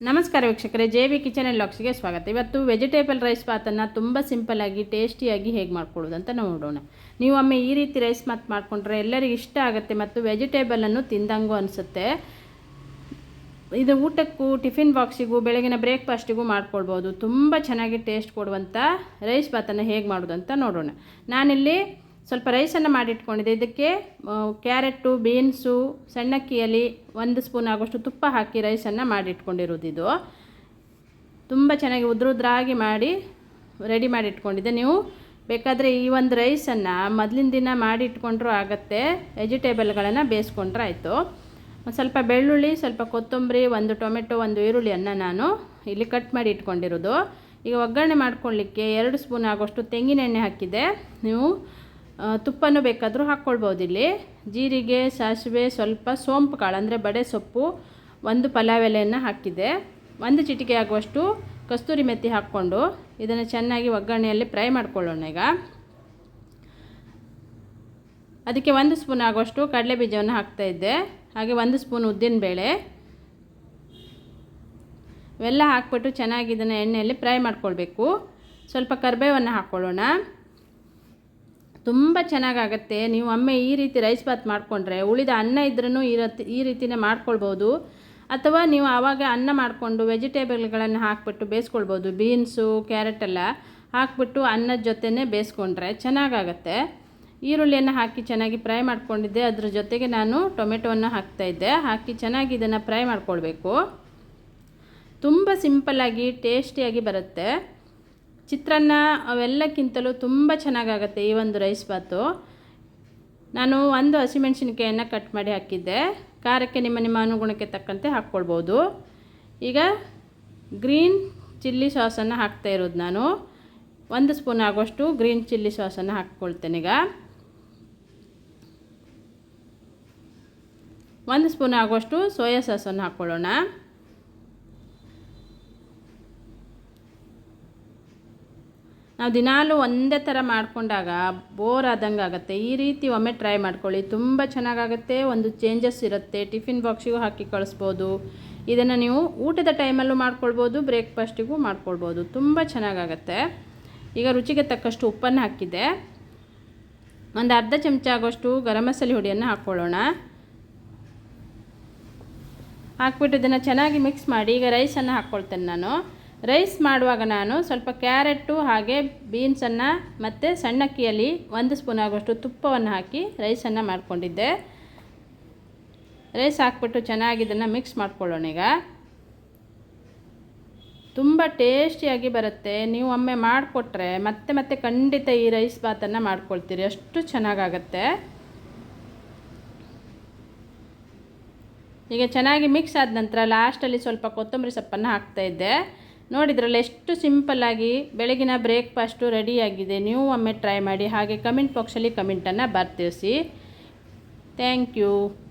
ನಮಸ್ಕಾರ ವೀಕ್ಷಕರೇ, J V kitchen and ಲಾಕ್ಸ್ಗೆ ಸ್ವಾಗತ. ಇವತ್ತು ವೆಜಿಟೇಬಲ್ ರೈಸ್ ಬಾತನ್ನು ತುಂಬ ಸಿಂಪಲ್ಲಾಗಿ ಟೇಸ್ಟಿಯಾಗಿ ಹೇಗೆ ಮಾಡ್ಕೊಳ್ಳೋದು ಅಂತ ನೋಡೋಣ. ನೀವು ಒಮ್ಮೆ ಈ ರೀತಿ ರೈಸ್ ಬಾತ್ ಮಾಡಿಕೊಂಡ್ರೆ ಎಲ್ಲರಿಗೂ ಇಷ್ಟ ಆಗುತ್ತೆ ಮತ್ತು ವೆಜಿಟೇಬಲನ್ನು ತಿಂದಂಗೂ ಅನಿಸುತ್ತೆ. ಇದು ಊಟಕ್ಕೂ, ಟಿಫಿನ್ ಬಾಕ್ಸಿಗೂ, ಬೆಳಗಿನ ಬ್ರೇಕ್ಫಾಸ್ಟಿಗೂ ಮಾಡ್ಕೊಳ್ಬೋದು. ತುಂಬ ಚೆನ್ನಾಗಿ ಟೇಸ್ಟ್ ಕೊಡುವಂಥ ರೈಸ್ ಬಾತನ್ನು ಹೇಗೆ ಮಾಡೋದು ನೋಡೋಣ. ನಾನಿಲ್ಲಿ ಸ್ವಲ್ಪ ರೈಸನ್ನು ಮಾಡಿಟ್ಕೊಂಡಿದ್ದೆ. ಇದಕ್ಕೆ ಕ್ಯಾರೆಟು ಬೀನ್ಸು, ಸಣ್ಣಕ್ಕಿಯಲ್ಲಿ ಒಂದು ಸ್ಪೂನ್ ಆಗೋಷ್ಟು ತುಪ್ಪ ಹಾಕಿ ರೈಸನ್ನು ಮಾಡಿಟ್ಕೊಂಡಿರೋದು ಇದು. ತುಂಬ ಚೆನ್ನಾಗಿ ಉದ್ರುದ್ರಾಗಿ ಮಾಡಿ ರೆಡಿ ಮಾಡಿ ಇಟ್ಕೊಂಡಿದ್ದೆ ನೀವು ಬೇಕಾದರೆ ಈ ಒಂದು ರೈಸನ್ನು ಮೊದಲಿನ ದಿನ ಮಾಡಿ ಇಟ್ಕೊಂಡ್ರೂ ಆಗುತ್ತೆ. ವೆಜಿಟೇಬಲ್ಗಳನ್ನು ಬೇಯಿಸ್ಕೊಂಡ್ರೆ ಆಯಿತು. ಸ್ವಲ್ಪ ಬೆಳ್ಳುಳ್ಳಿ, ಸ್ವಲ್ಪ ಕೊತ್ತಂಬರಿ, ಒಂದು ಟೊಮೆಟೊ, ಒಂದು ಈರುಳ್ಳಿಯನ್ನು ನಾನು ಇಲ್ಲಿ ಕಟ್ ಮಾಡಿ ಇಟ್ಕೊಂಡಿರೋದು. ಈಗ ಒಗ್ಗರಣೆ ಮಾಡ್ಕೊಳ್ಳಿಕ್ಕೆ ಎರಡು ಸ್ಪೂನ್ ಆಗೋಷ್ಟು ತೆಂಗಿನ ಎಣ್ಣೆ ಹಾಕಿದೆ. ನೀವು ತುಪ್ಪನೂ ಬೇಕಾದರೂ ಹಾಕ್ಕೊಳ್ಬೋದು ಇಲ್ಲಿ. ಜೀರಿಗೆ, ಸಾಸಿವೆ, ಸ್ವಲ್ಪ ಸೋಂಪು ಕಾಳು, ಅಂದರೆ ಬಡೆ ಸೊಪ್ಪು, ಒಂದು ಪಲಾವ್ ಎಲೆಯನ್ನು ಹಾಕಿದೆ. ಒಂದು ಚಿಟಿಕೆ ಆಗುವಷ್ಟು ಕಸ್ತೂರಿ ಮೆತ್ತಿ ಹಾಕ್ಕೊಂಡು ಇದನ್ನು ಚೆನ್ನಾಗಿ ಒಗ್ಗರಣೆಯಲ್ಲಿ ಫ್ರೈ ಮಾಡ್ಕೊಳ್ಳೋಣ ಈಗ. ಅದಕ್ಕೆ ಒಂದು ಸ್ಪೂನ್ ಆಗುವಷ್ಟು ಕಡಲೆ ಬೀಜವನ್ನು ಹಾಕ್ತಾಯಿದ್ದೆ ಹಾಗೆ ಒಂದು ಸ್ಪೂನ್ ಉದ್ದಿನಬೇಳೆ. ಇವೆಲ್ಲ ಹಾಕ್ಬಿಟ್ಟು ಚೆನ್ನಾಗಿ ಇದನ್ನು ಎಣ್ಣೆಯಲ್ಲಿ ಫ್ರೈ ಮಾಡ್ಕೊಳ್ಬೇಕು. ಸ್ವಲ್ಪ ಕರಿಬೇವನ್ನು ಹಾಕ್ಕೊಳ್ಳೋಣ. ತುಂಬ ಚೆನ್ನಾಗಾಗತ್ತೆ. ನೀವು ಒಮ್ಮೆ ಈ ರೀತಿ ರೈಸ್ ಬಾತ್ ಮಾಡಿಕೊಂಡ್ರೆ, ಉಳಿದ ಅನ್ನ ಇದ್ರೂ ಈ ಈ ರೀತಿನೇ ಮಾಡ್ಕೊಳ್ಬೋದು. ಅಥವಾ ನೀವು ಆವಾಗ ಅನ್ನ ಮಾಡಿಕೊಂಡು ವೆಜಿಟೇಬಲ್ಗಳನ್ನು ಹಾಕ್ಬಿಟ್ಟು ಬೇಯಿಸ್ಕೊಳ್ಬೋದು. ಬೀನ್ಸು ಕ್ಯಾರೆಟ್ ಎಲ್ಲ ಹಾಕ್ಬಿಟ್ಟು ಅನ್ನದ ಜೊತೆನೇ ಬೇಯಿಸ್ಕೊಂಡ್ರೆ ಚೆನ್ನಾಗಾಗತ್ತೆ. ಈರುಳ್ಳಿಯನ್ನು ಹಾಕಿ ಚೆನ್ನಾಗಿ ಫ್ರೈ ಮಾಡ್ಕೊಂಡಿದ್ದೆ. ಅದ್ರ ಜೊತೆಗೆ ನಾನು ಟೊಮೆಟೊವನ್ನು ಹಾಕ್ತಾಯಿದ್ದೆ ಹಾಕಿ ಚೆನ್ನಾಗಿ ಇದನ್ನು ಫ್ರೈ ಮಾಡ್ಕೊಳ್ಬೇಕು. ತುಂಬ ಸಿಂಪಲ್ಲಾಗಿ, ಟೇಸ್ಟಿಯಾಗಿ ಬರುತ್ತೆ. ಚಿತ್ರಾನ್ನ ಅವೆಲ್ಲಕ್ಕಿಂತಲೂ ತುಂಬ ಚೆನ್ನಾಗಾಗತ್ತೆ ಈ ಒಂದು ರೈಸ್ ಬಾತು ನಾನು ಒಂದು ಹಸಿಮೆಣಸಿನ್ಕಾಯನ್ನು ಕಟ್ ಮಾಡಿ ಹಾಕಿದ್ದೆ. ಖಾರಕ್ಕೆ ನಿಮ್ಮ ನಿಮ್ಮ ಅನುಗುಣಕ್ಕೆ ತಕ್ಕಂತೆ ಹಾಕ್ಕೊಳ್ಬೋದು. ಈಗ ಗ್ರೀನ್ ಚಿಲ್ಲಿ ಸಾಸನ್ನು ಹಾಕ್ತಾ ಇರೋದು ನಾನು. ಒಂದು ಸ್ಪೂನ್ ಆಗೋಷ್ಟು ಗ್ರೀನ್ ಚಿಲ್ಲಿ ಸಾಸನ್ನು ಹಾಕ್ಕೊಳ್ತೇನೆ ಈಗ. ಒಂದು ಸ್ಪೂನ್ ಆಗೋಷ್ಟು ಸೋಯಾ ಸಾಸನ್ನು ಹಾಕ್ಕೊಳ್ಳೋಣ. ನಾವು ದಿನಾಲೂ ಒಂದೇ ಥರ ಮಾಡಿಕೊಂಡಾಗ ಬೋರ್ ಆದಂಗೆ ಆಗುತ್ತೆ. ಈ ರೀತಿ ಒಮ್ಮೆ ಟ್ರೈ ಮಾಡ್ಕೊಳ್ಳಿ. ತುಂಬ ಚೆನ್ನಾಗಾಗುತ್ತೆ. ಒಂದು ಚೇಂಜಸ್ ಇರುತ್ತೆ. ಟಿಫಿನ್ ಬಾಕ್ಸಿಗೂ ಹಾಕಿ ಕಳಿಸ್ಬೋದು. ಇದನ್ನು ನೀವು ಊಟದ ಟೈಮಲ್ಲೂ ಮಾಡ್ಕೊಳ್ಬೋದು ಬ್ರೇಕ್ಫಾಸ್ಟಿಗೂ ಮಾಡ್ಕೊಳ್ಬೋದು. ತುಂಬ ಚೆನ್ನಾಗಾಗತ್ತೆ. ಈಗ ರುಚಿಗೆ ತಕ್ಕಷ್ಟು ಉಪ್ಪನ್ನು ಹಾಕಿದೆ ಒಂದು ಅರ್ಧ ಚಮಚ ಆಗೋಷ್ಟು ಗರಂ ಮಸಾಲೆ ಹುಡಿಯನ್ನು ಹಾಕ್ಕೊಳ್ಳೋಣ. ಹಾಕ್ಬಿಟ್ಟು ಇದನ್ನು ಚೆನ್ನಾಗಿ ಮಿಕ್ಸ್ ಮಾಡಿ. ಈಗ ರೈಸನ್ನು ಹಾಕ್ಕೊಳ್ತೇನೆ ನಾನು. ರೈಸ್ ಮಾಡುವಾಗ ನಾನು ಸ್ವಲ್ಪ ಕ್ಯಾರೆಟ್ಟು ಹಾಗೆ ಬೀನ್ಸನ್ನು ಮತ್ತು ಸಣ್ಣಕ್ಕಿಯಲ್ಲಿ ಒಂದು ಸ್ಪೂನ್ ಆಗೋಷ್ಟು ತುಪ್ಪವನ್ನು ಹಾಕಿ ರೈಸನ್ನು ಮಾಡಿಕೊಂಡಿದ್ದೆ. ರೈಸ್ ಹಾಕ್ಬಿಟ್ಟು ಚೆನ್ನಾಗಿ ಇದನ್ನು ಮಿಕ್ಸ್ ಮಾಡ್ಕೊಳ್ಳೋಣ ಈಗ. ತುಂಬ ಟೇಸ್ಟಿಯಾಗಿ ಬರುತ್ತೆ. ನೀವು ಒಮ್ಮೆ ಮಾಡಿಕೊಟ್ರೆ ಮತ್ತೆ ಮತ್ತೆ ಖಂಡಿತ ಈ ರೈಸ್ ಬಾತನ್ನು ಮಾಡ್ಕೊಳ್ತೀರಿ. ಅಷ್ಟು ಚೆನ್ನಾಗಾಗತ್ತೆ. ಈಗ ಚೆನ್ನಾಗಿ ಮಿಕ್ಸ್ ಆದ ನಂತರ ಲಾಸ್ಟಲ್ಲಿ ಸ್ವಲ್ಪ ಕೊತ್ತಂಬರಿ ಸೊಪ್ಪನ್ನು ಹಾಕ್ತಾಯಿದ್ದೆ ನೋಡಿದ್ರಲ್ಲ ಎಷ್ಟು ಸಿಂಪಲ್ಲಾಗಿ ಬೆಳಗಿನ ಬ್ರೇಕ್ಫಾಸ್ಟು ರೆಡಿಯಾಗಿದೆ. ನೀವು ಒಮ್ಮೆ ಟ್ರೈ ಮಾಡಿ. ಹಾಗೆ ಕಮೆಂಟ್ ಬಾಕ್ಸಲ್ಲಿ ಕಮೆಂಟನ್ನು ಬರ್ತಿರಿಸಿ. Thank you.